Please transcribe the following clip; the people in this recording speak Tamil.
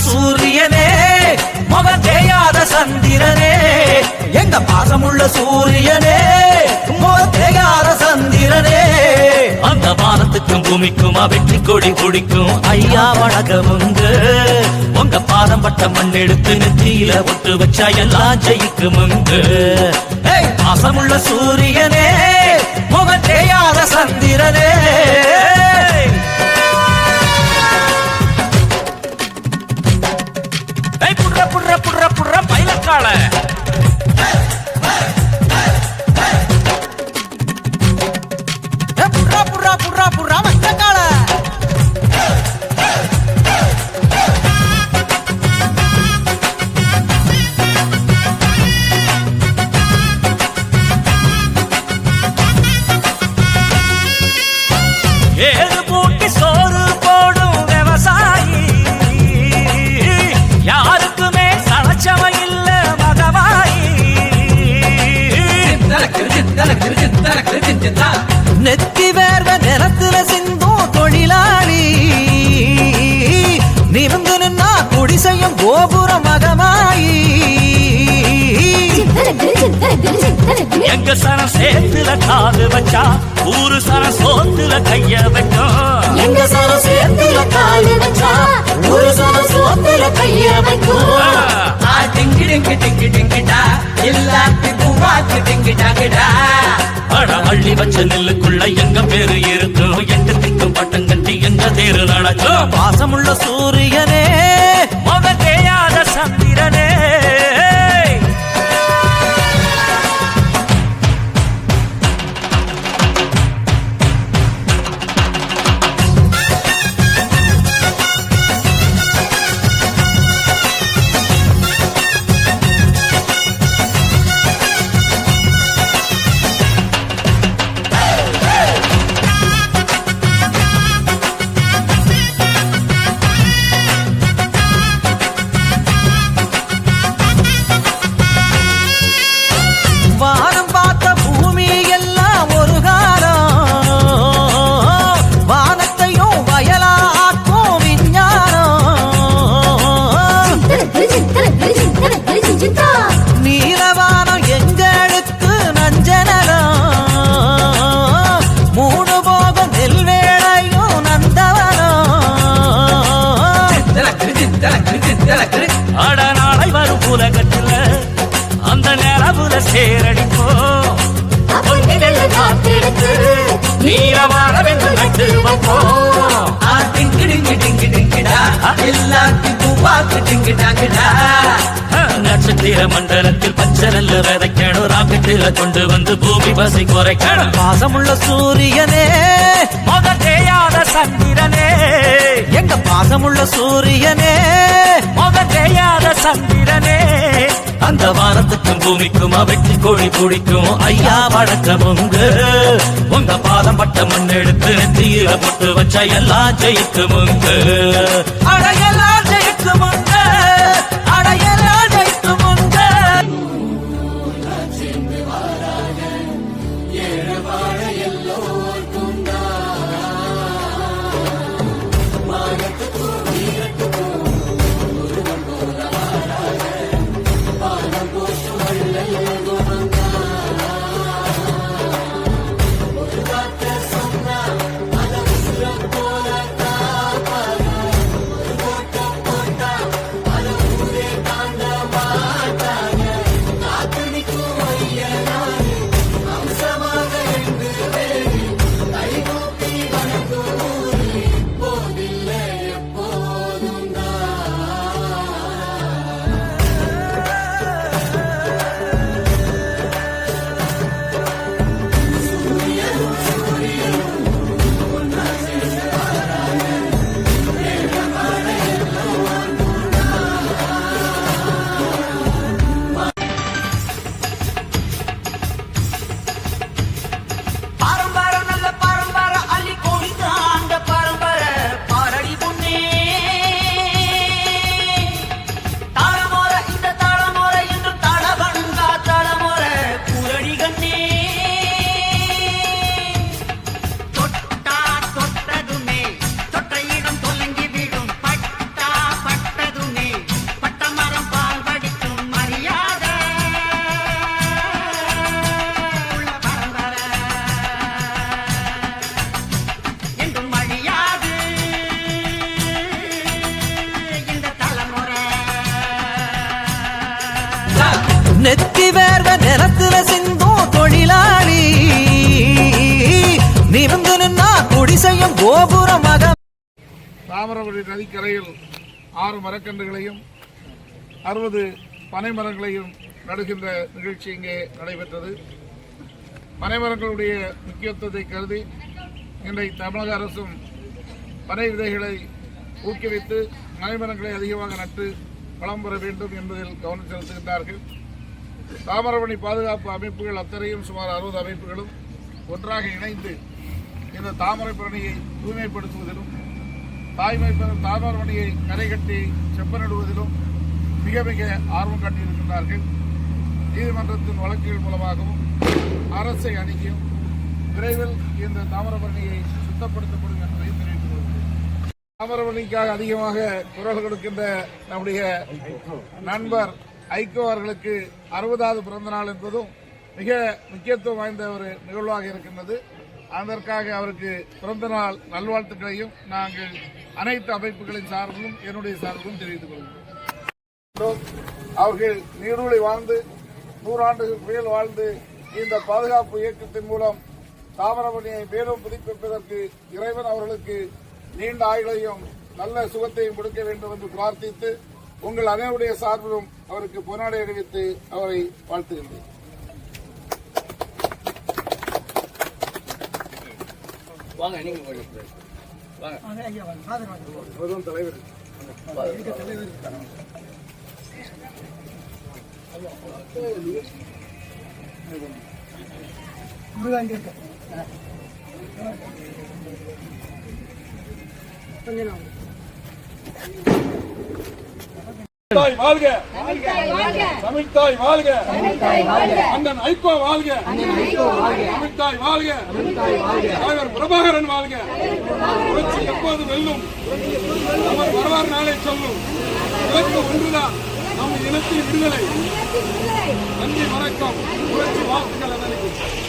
சூரியனே முகம் தேயாத சந்திரனே. எங்க பாசமுள்ள சூரியனே முகம் தேயாத சந்திரனே. அந்த வானத்துக்கும் பூமிக்கும் வெற்றி கொடி பிடிக்கும் ஐயா வணக்கமுங்க. உங்க பாதம் பட்ட மண் எடுத்து நெத்தியில ஒட்டு வச்சா எல்லாம் ஜெயிக்குமுங்க ஏய், பாசமுள்ள சூரியனே முகம் தேயாத சந்திரனே. 这儿嘞 நெத்தி வேர்வ நிலத்துல சிந்தும் தொழிலாளி. நிமிந்து நின்னா குடிசையும் கோபுர மகமாயி. எங்க சனம் சேத்துல காது வச்சா ஊரு சனம் சோத்துல கைய வைக்கும் எங்க சர சேர்த்துல காலு வச்சா ஒரு சர சோத்துல கைய வைக்கும். ஆ, அட அள்ளி வச்ச நெல்லுக்குள்ள எங்க பேரு இருக்கும் எங்க திக்கும் பட்டம் கட்டி எங்க தேரு நடக்கும். பாசமுள்ள சூரியனே நிலவுல சேரடிப்போம் நீரமான வென்று நட்டு வைப்போம் நட்சத்திர மண்டலத்தில் பச்சை நெல்லு விதைக்கணும். ராக்கெட்டில கொண்டு வந்து பூமி பசை குறைக்கணும். பாசமுள்ள சூரியனே முக தேயாத சந்திரனே. எங்க பாசமுள்ள சூரியனே தேயாத சந்திரனே அந்த வானத்துக்கும் பூமிக்கும் வெற்றி கோழி பிடிக்கும் ஐயா வழக்கம் உங்க உங்க பாதம் பட்ட மண் எடுத்து நெத்தியில போட்டு வச்ச எல்லாம் ஜெயிக்கும் உங்க வேர்வை நிலத்துல சிந்தும் தொழிலாளி. நிமிந்து நின்னா குடிசையும் கோபுரமாக தாமிரபரணி நதிக்கரையில் ஆறு மரக்கன்றுகளையும் அறுபது பனை மரங்களையும் நடுகின்ற நிகழ்ச்சி இங்கே நடைபெற்றது. பனைமரங்களுடைய முக்கியத்துவத்தை கருதி இன்றைக்கு தமிழக அரசும் பனை விதைகளை ஊக்குவித்து மனைமரங்களை அதிகமாக நட்டு வளம் பெற வேண்டும் என்பதில் கவனம் செலுத்துகின்றார்கள். தாமிரபரணி பாதுகாப்பு அமைப்புகள் அத்தனையும் சுமார் அறுபது அமைப்புகளும் ஒன்றாக இணைந்து இந்த தாமிரபரணியை தூய்மைப்படுத்துவதிலும் தாய்மை தாமிரபரணியை கரை கட்டி செப்பனிடுவதிலும் மிக மிக ஆர்வம் காட்டியிருக்கின்றார்கள். நீதிமன்றத்தின் வழக்குகள் மூலமாகவும் அரசை அணுகியும் விரைவில் இந்த தாமிரபரணியை சுத்தப்படுத்தப்படும் என்பதை தெரிவித்துக் கொள்கிறேன். தாமிரபரணிக்காக அதிகமாக குரல் கொடுக்கின்ற நம்முடைய நண்பர் ஐக்கோ அவர்களுக்கு அறுபதாவது பிறந்த நாள் என்பதும் மிக முக்கியத்துவம் வாய்ந்த ஒரு நிகழ்வாக இருக்கின்றது. அதற்காக அவருக்கு பிறந்த நாள் நல்வாழ்த்துக்களையும் நாங்கள் அனைத்து அமைப்புகளின் சார்பிலும் என்னுடைய சார்பிலும் தெரிவித்துக் கொள்கிறோம். அவர்கள் நீரூழி வாழ்ந்து நூறாண்டுகள் மேல் வாழ்ந்து இந்த பாதுகாப்பு இயக்கத்தின் மூலம் தாமிரபரணியை மேலும் புதுப்பிப்பதற்கு இறைவன் அவர்களுக்கு நீண்ட ஆயுளையும் நல்ல சுகத்தையும் கொடுக்க வேண்டும் என்று பிரார்த்தித்து உங்கள் அனைவருடைய சார்பிலும் அவருக்கு பொன்னாடை அணிவித்து அவரை வாழ்த்துகின்றேன் அவர்தான் தலைவர். தாய் வாழ்க. தமிழ்தாய் வாழ்க. அண்ணன் ஐகோ வாழ்க. தமிழ்தாய் வாழ்க. தலைவர் பிரபாகரன் வாழ்க. புரட்சி எப்போது வெல்லும்? அவர் வரலாறு நாளை சொல்லும். இலக்கு ஒன்றுதான். நம் இனத்தின் விடுதலை. நன்றி வணக்கம். புரட்சி வாழ்த்துக்கள் அதனை